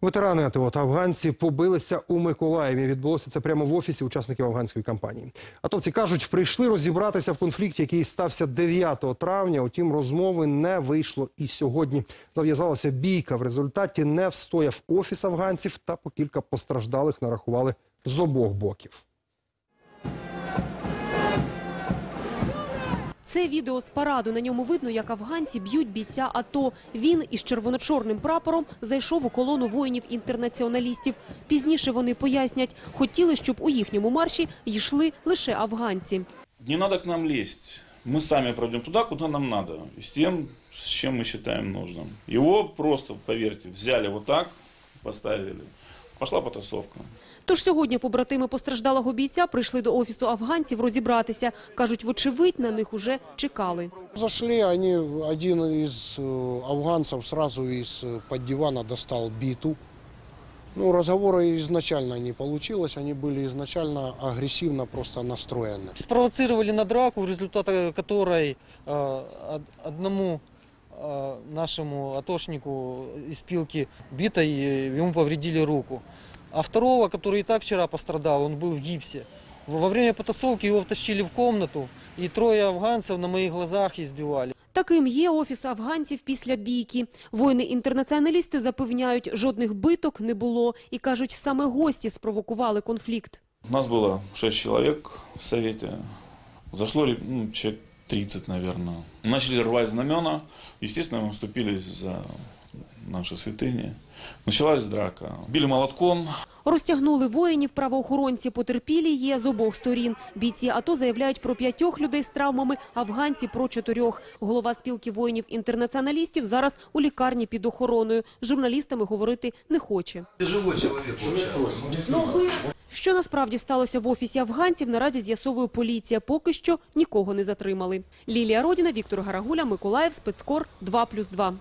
Ветерани АТО та афганці побилися у Миколаєві. Відбулося це прямо в офісі учасників афганської кампанії. Атовці кажуть, прийшли розібратися в конфлікті, який стався 9 травня. Утім, розмови не вийшло і сьогодні. Зав'язалася бійка. В результаті не встояв офіс афганців, та по кілька постраждалих нарахували з обох боків. Це відео з параду. На ньому видно, як афганці б'ють бійця АТО. Він із червоно-чорним прапором зайшов у колону воїнів-інтернаціоналістів. Пізніше вони пояснять, хотіли, щоб у їхньому марші йшли лише афганці. Не надо к нам лезть. Мы сами пройдем туда, куда нам надо. И с тем, с чем мы считаем нужным. Его просто, поверьте, взяли вот так, поставили. Пошла потасовка. Тож сьогодні побратими постраждалого бійця прийшли до офісу афганців розібратися. Кажуть, вочевидь, на них уже чекали. Зашли, они, один из э, афганцев сразу из-под дивана достал биту. Ну, разговора изначально не получилось, они были изначально агрессивно просто настроены. спровоцировали на драку, в результате которой э, од- одному э, нашему атошнику из пилки битой э, ему повредили руку. А второго, который и так вчера пострадал, он был в гипсе. Во во время потасовки его втащили в комнату, и трое афганцев на моих глазах избивали. Таким є офіс афганців після бійки. Воїни-інтернаціоналісти запевняють, жодних биток не було і кажуть, саме гості спровокували конфлікт. У нас было 6 человек в совете. Зашло ну, человек 30, наверное. Начали рвать знамена. Естественно, мы вступили за наши святыни. Началась драка. Били молотком, Розтягнули воїнів правоохоронці. Потерпілі є з обох сторін. Бійці АТО заявляють про п'ятьох людей з травмами, афганці – про чотирьох. Голова спілки воїнів-інтернаціоналістів зараз у лікарні під охороною. З журналістами говорити не хоче. Що насправді сталося в офісі афганців, наразі з'ясовує поліція. Поки що нікого не затримали. Лілія Родіна, Віктор Гарагуля, Миколаїв, Спецкор, 2+,2.